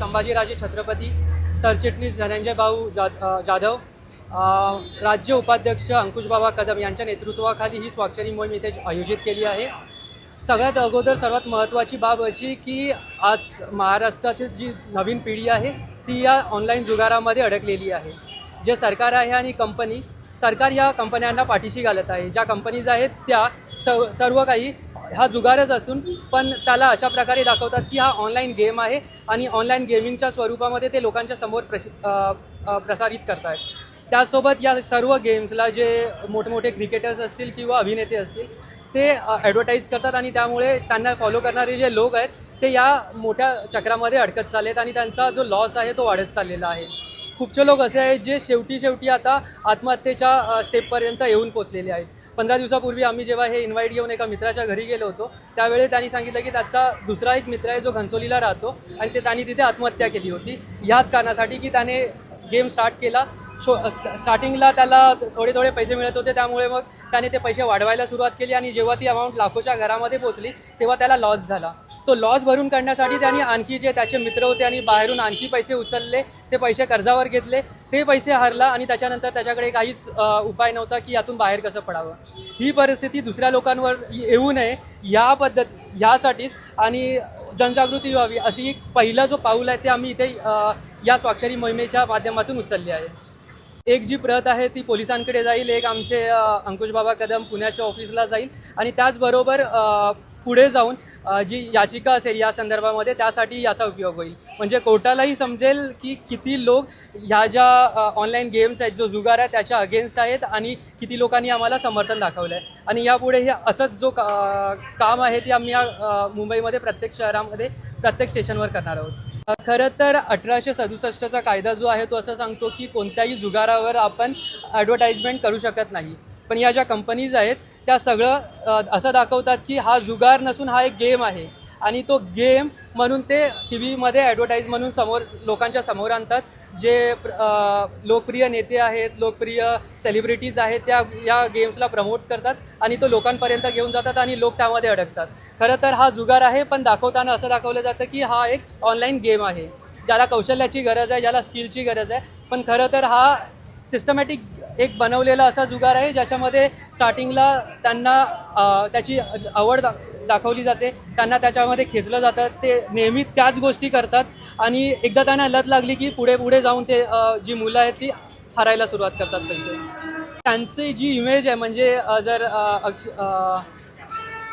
संभाजीराजे छत्रपती सरचिटणीस धनंजय भाऊ जा जाधव राज्य उपाध्यक्ष अंकुशबाबा कदम यांच्या नेतृत्वाखाली ही स्वाक्षरी मोहीम इथे आयोजित केली आहे. सगळ्यात अगोदर सर्वात महत्त्वाची बाब अशी की आज महाराष्ट्रातील जी नवीन पिढी आहे ती या ऑनलाईन जुगारामध्ये अडकलेली आहे. जे सरकार आहे आणि कंपनी सरकार या कंपन्यांना पाठीशी घालत आहे. ज्या कंपनीज आहेत त्या स सर्व काही हा जुगारच असून पण त्याला अशा प्रकारे दाखवतात की हा ऑनलाईन गेम आहे आणि ऑनलाईन गेमिंगच्या स्वरूपामध्ये ते लोकांच्या समोर प्रसि प्रसारित करत आहेत त्यासोबत या सर्व गेम्सला जे मोठमोठे क्रिकेटर्स असतील किंवा अभिनेते असतील ते ॲडव्हर्टाईज करतात आणि त्यामुळे त्यांना फॉलो करणारे जे लोक आहेत ते या मोठ्या चक्रामध्ये अडकत चाललेत आणि त्यांचा जो लॉस आहे तो वाढत चाललेला आहे. खूपसे लोक असे आहेत जे शेवटी शेवटी आता आत्महत्येच्या स्टेपपर्यंत येऊन पोचलेले आहेत. पंधरा दिवसापूर्वी आम्ही जेव्हा हे इन्व्हाइट घेऊन एका मित्राच्या घरी गेलो होतो त्यावेळी त्यांनी सांगितलं की त्याचा दुसरा एक मित्र आहे जो घनसोलीला राहतो आणि ते त्यांनी तिथे आत्महत्या केली होती. ह्याच कारणासाठी की त्याने गेम स्टार्ट केला. शो स्टार्टिंगला त्याला थोडे थोडे पैसे मिळत होते त्यामुळे मग त्याने ते पैसे वाढवायला सुरुवात केली आणि जेव्हा ती अमाऊंट लाखोच्या घरामध्ये पोचली तेव्हा त्याला लॉस झाला. तो लॉस भरून काढण्यासाठी त्यांनी आणखी जे त्याचे मित्र होते आणि बाहेरून आणखी पैसे उचलले ते पैसे कर्जावर घेतले ते पैसे हरला आणि त्याच्यानंतर त्याच्याकडे काहीच उपाय नव्हता की यातून बाहेर कसं पडावं. ही परिस्थिती दुसऱ्या लोकांवर येऊ नये या पद्धत ह्यासाठीच आणि जनजागृती व्हावी अशी एक पहिला जो पाऊल आहे ते आम्ही इथे या स्वाक्षरी मोहिमेच्या माध्यमातून उचलली आहे. एक जी प्रत आहे ती पोलिसांकडे जाईल एक आमचे अंकुशबाबा कदम पुण्याच्या ऑफिसला जाईल आणि त्याचबरोबर पुढे जाऊन जी याचिका असेल या संदर्भामध्ये त्यासाठी याचा उपयोग होईल. म्हणजे कोर्टालाही समजेल की किती लोक ह्या ज्या ऑनलाईन गेम्स आहेत जो जुगार आहे त्याच्या अगेन्स्ट आहेत आणि किती लोकांनी आम्हाला समर्थन दाखवलं आहे आणि यापुढे हे असंच जो का- काम आहे ते आम्ही या, मुंबईमध्ये प्रत्येक शहरामध्ये प्रत्येक स्टेशनवर करणार आहोत. खरं तर अठराशे सदुसष्टचा कायदा जो आहे तो असं सांगतो की कोणत्याही जुगारावर आपण ॲडव्हर्टाइजमेंट करू शकत नाही. पण या ज्या कंपनीज आहेत त्या सगळं असं दाखवतात की हा जुगार नसून हा एक गेम आहे. आणि तो गेम म्हणून ते टी व्हीमध्ये ॲडव्हर्टाईज म्हणून समोर लोकांच्या समोर आणतात. जे प्र- लोकप्रिय नेते आहेत लोकप्रिय सेलिब्रिटीज आहेत त्या या गेम्सला प्रमोट करतात आणि तो लोकांपर्यंत घेऊन जातात आणि लोक त्यामध्ये अडकतात. खरं तर हा जुगार आहे पण दाखवताना असं दाखवलं जातं की हा एक ऑनलाईन गेम आहे. ज्याला कौशल्याची गरज आहे ज्याला स्किलची गरज आहे. पण खरं तर हा सिस्टमॅटिक एक बनवलेला असा जुगार आहे ज्याच्यामध्ये स्टार्टिंगला त्यांना त्याची आवड दा दाखवली जाते त्यांना त्याच्यामध्ये खेचलं जातं ते नेहमी त्याच गोष्टी करतात आणि एकदा त्यांना लत लागली की पुढे पुढे जाऊन ते जी मुलं आहेत ती हरायला सुरुवात करतात पैसे. त्यांची जी इमेज आहे म्हणजे जर अक्ष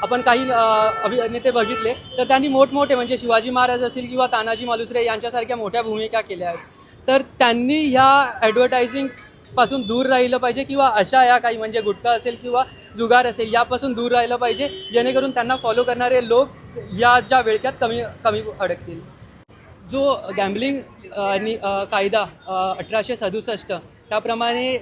आपण काही अभिनेते बघितले तर त्यांनी मोठमोठे म्हणजे शिवाजी महाराज असतील किंवा तानाजी मालुसरे यांच्यासारख्या मोठ्या भूमिका केल्या आहेत. तर त्यांनी ह्या ॲडव्हर्टायझिंग पासून दूर राहिलं पाहिजे किंवा अशा या काही म्हणजे गुटखा असेल किंवा जुगार असेल यापासून दूर राहिलं पाहिजे जेणेकरून त्यांना फॉलो करणारे लोक या ज्या वेळक्यात कमी कमी अडकतील. जो गॅम्बलिंग आणि कायदा अठराशे सदुसष्ट त्याप्रमाणे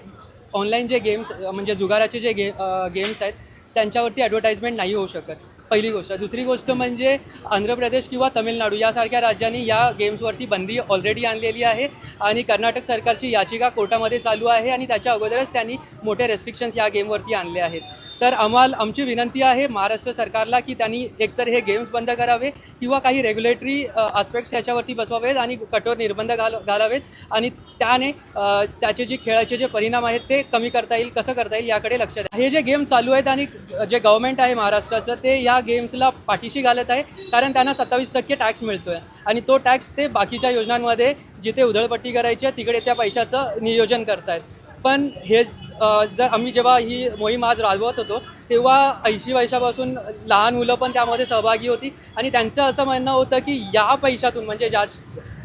ऑनलाईन जे गेम्स म्हणजे जुगाराचे जे गे गेम्स आहेत त्यांच्यावरती ॲडव्हर्टाइजमेंट नाही होऊ शकत. पहिली गोष्ट. दुसरी गोष्ट म्हणजे आंध्र प्रदेश किंवा तमिळनाडू यासारख्या राज्यांनी या गेम्सवरती बंदी ऑलरेडी आणलेली आहे आणि कर्नाटक सरकारची याचिका कोर्टामध्ये चालू आहे आणि त्याच्या अगोदरच त्यांनी मोठे रेस्ट्रिक्शन्स या गेमवरती आणले आहेत. तर आम्हाला आमची विनंती आहे महाराष्ट्र सरकारला की त्यांनी एकतर हे गेम्स बंद करावे किंवा काही रेग्युलेटरी आस्पेक्ट्स याच्यावरती बसवावेत आणि कठोर निर्बंध घाल घालावेत आणि त्याने त्याचे जे खेळाचे जे परिणाम आहेत ते कमी करता येईल कसं करता येईल याकडे लक्ष द्या. हे जे गेम चालू आहेत आणि जे गव्हर्मेंट आहे महाराष्ट्राचं ते या गेम्सला पाठीशी घालत आहे कारण त्यांना सत्तावीस टक्के टॅक्स मिळतो आहे आणि तो टॅक्स ते बाकीच्या योजनांमध्ये जिथे उधळपट्टी करायची आहे तिकडे त्या पैशाचं नियोजन करतायत. पण हे जर आम्ही जेव्हा ही मोहीम आज राबवत होतो तेव्हा ऐंशी वर्षापासून लहान मुलं पण त्यामध्ये सहभागी होती. आणि त्यांचं असं म्हणणं होतं की या पैशातून म्हणजे ज्या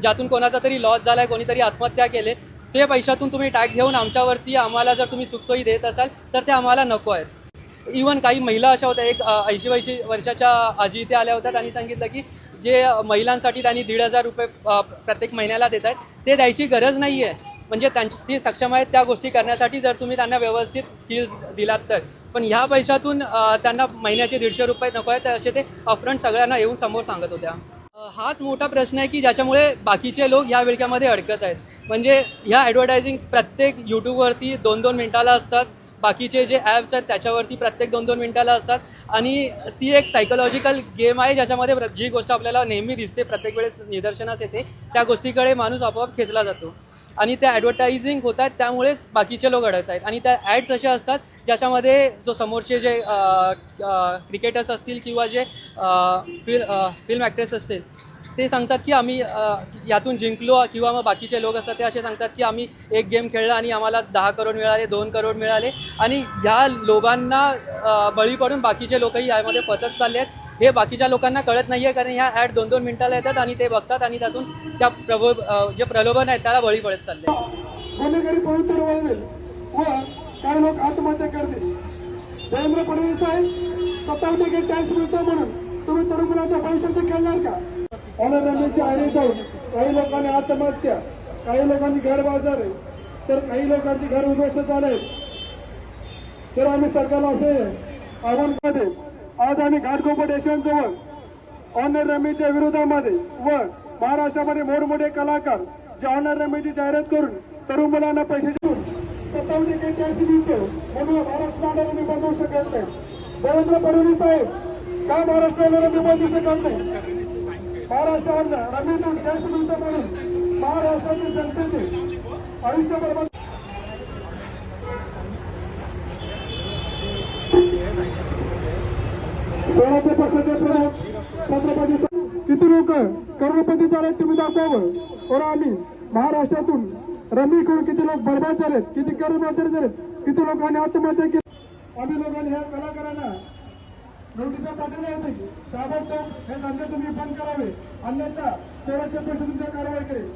ज्यातून कोणाचा तरी लॉस झाला आहे कोणीतरी आत्महत्या केले ते पैशातून तुम्ही टॅक्स घेऊन आमच्यावरती आम्हाला जर तुम्ही सुखसोयी देत असाल तर ते आम्हाला नको आहेत. इवन काही महिला अशा होत्या एक ऐंशी ऐंशी वर्षाच्या आजी इथे आल्या होत्या. त्यांनी सांगितलं की जे महिलांसाठी त्यांनी दीड हजार रुपये प्रत्येक महिन्याला देत आहेत ते द्यायची गरज नाही आहे म्हणजे त्यांची ती सक्षम आहेत त्या गोष्टी करण्यासाठी जर तुम्ही त्यांना व्यवस्थित स्किल्स दिलात तर. पण ह्या पैशातून त्यांना महिन्याचे दीडशे रुपये नको आहेत तर असे ते अपफ्रंट सगळ्यांना येऊन समोर सांगत होत्या. हाच मोठा प्रश्न आहे की ज्याच्यामुळे बाकीचे लोक ह्या विळक्यामध्ये अडकत आहेत. म्हणजे ह्या ॲडव्हर्टायझिंग प्रत्येक यूट्यूबवरती दोन दोन मिनिटाला असतात. बाकीचे जे ॲप्स आहेत त्याच्यावरती प्रत्येक दोन दोन मिनिटाला असतात. आणि ती एक सायकोलॉजिकल गेम आहे ज्याच्यामध्ये जी गोष्ट आपल्याला नेहमी दिसते प्रत्येक वेळेस निदर्शनास येते त्या गोष्टीकडे माणूस आपोआप खेचला जातो. आणि त्या ॲडव्हर्टायझिंग होत आहेत त्यामुळेच बाकीचे लोक अडत आहेत. आणि त्या ॲड्स अशा असतात ज्याच्यामध्ये जो समोरचे जे क्रिकेटर्स असतील किंवा जे फिल फिल्म ॲक्ट्रेस असतील ते सांगतात की आम्ही यातून जिंकलो किंवा मग बाकीचे लोक असतात ते असे सांगतात की आम्ही एक गेम खेळला आणि आम्हाला दहा करोड मिळाले दोन करोड मिळाले. आणि ह्या लोभांना बळी पडून बाकीचे लोकही यामध्ये पचत चालले आहेत हे बाकीच्या लोकांना कळत नाही आहे कारण ह्या ॲड दोन दोन मिनिटाला येतात आणि ते बघतात आणि त्यातून त्या प्रबो जे प्रलोभन आहेत त्याला बळी पडत चालले. गुन्हेगारी पवित्र वळवेल व काही लोक आत्महत्या करतील. देवेंद्र फडणवीस साहेब सत्तावन्न टॅक्स मिळतो म्हणून. तुम्ही तरुण मुलाच्या भविष्याचे खेळणार का? ऑनरमेंटच्या आयरी जाऊन काही लोकांनी आत्महत्या काही लोकांनी घर बाजार तर काही लोकांची घर उद्ध्वस्त झाले. तर आम्ही सरकारला असे आव्हानमध्ये आज आम्ही घाटकोपट जवळ ऑनर रमीच्या विरोधामध्ये व महाराष्ट्रामध्ये मोठमोठे कलाकार जे ऑनर रमीची जाहिरात करून तरुण मुलांना पैसे देऊन सत्तावन्न एक्क्याऐंशी मिळतो म्हणून महाराष्ट्र ऑनर रमी बनवू शकत नाही. देवेंद्र फडणवीस साहेब का महाराष्ट्र ऑनर रमी बनवू शकत नाही? महाराष्ट्र रमीतून टॅक्स मिळतो म्हणून महाराष्ट्रातील जनतेचे आयुष्यभर बंद- स्वराज्य पक्षाचे प्रमुख छत्रपती किती लोक करोडपती झालेत तुम्ही दाखवावं बरं. आम्ही महाराष्ट्रातून रमी करून किती लोक बर्बाद झालेत किती कर्जबाजारी झालेत किती लोकांनी आत्महत्या केली? आम्ही लोकांनी ह्या कलाकारांना नोटिसा पाठवल्या होत्या की ताबडतोब हे धंदे तुम्ही बंद करावे. अन्यथा कोणाच्या पैसे तुमच्या कारवाई करेल.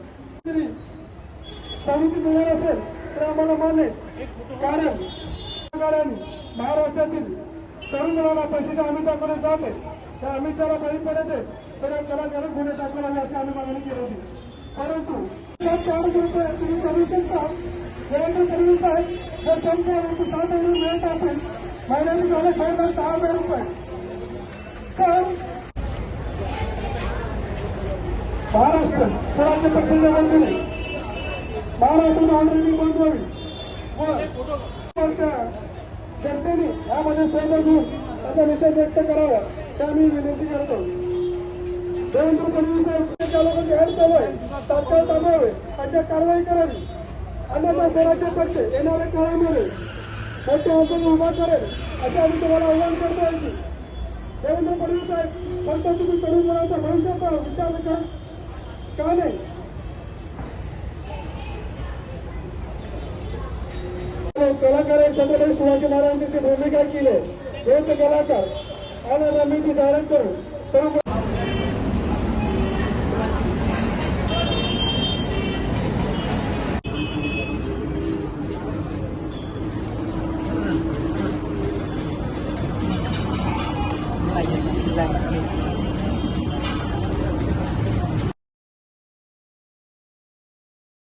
तरी समिती मिळणार असेल तर आम्हाला मान्य कारण सरकारांनी महाराष्ट्रातील तरुण मुलांना पैशाचे आम्ही दाखवले जात आहे. त्या अमित शहाला काही पडत आहे तर या कलाकार गुन्हे दाखवावे अशी आम्ही मागणी केली होती. परंतु तुम्ही करू शकता. देवेंद्र फडणवीस साहेब जर त्यांच्या सात हजार मिळत असेल महिन्याने झाले खरं दहा हजार रुपये. तर महाराष्ट्र स्वराज्य पक्षाच्या वतीने महाराष्ट्र ऑलरेडी बंद व जनतेने यामध्ये सहभाग होऊन त्याचा निषेध व्यक्त करावा त्या मी विनंती करत आहोत. देवेंद्र फडणवीस साहेब त्या लोकांची हेड चालू आहे तात्काळ थांबावे त्यांच्या कारवाई करावी. अन्यथा स्वराज्य पक्ष येणाऱ्या काळामध्ये मोठे आंदोलन उभा करेल असे आम्ही तुम्हाला आव्हान करता येईल देवेंद्र फडणवीस साहेब फक्त तुम्ही तरुण मुलांच्या भविष्याचा विचार कर का नाही? कलाकार छत्रपती शिवाजी महाराजांची भूमिका केली हेच कलाकार आणि रमीची जाहिरात करून तरुण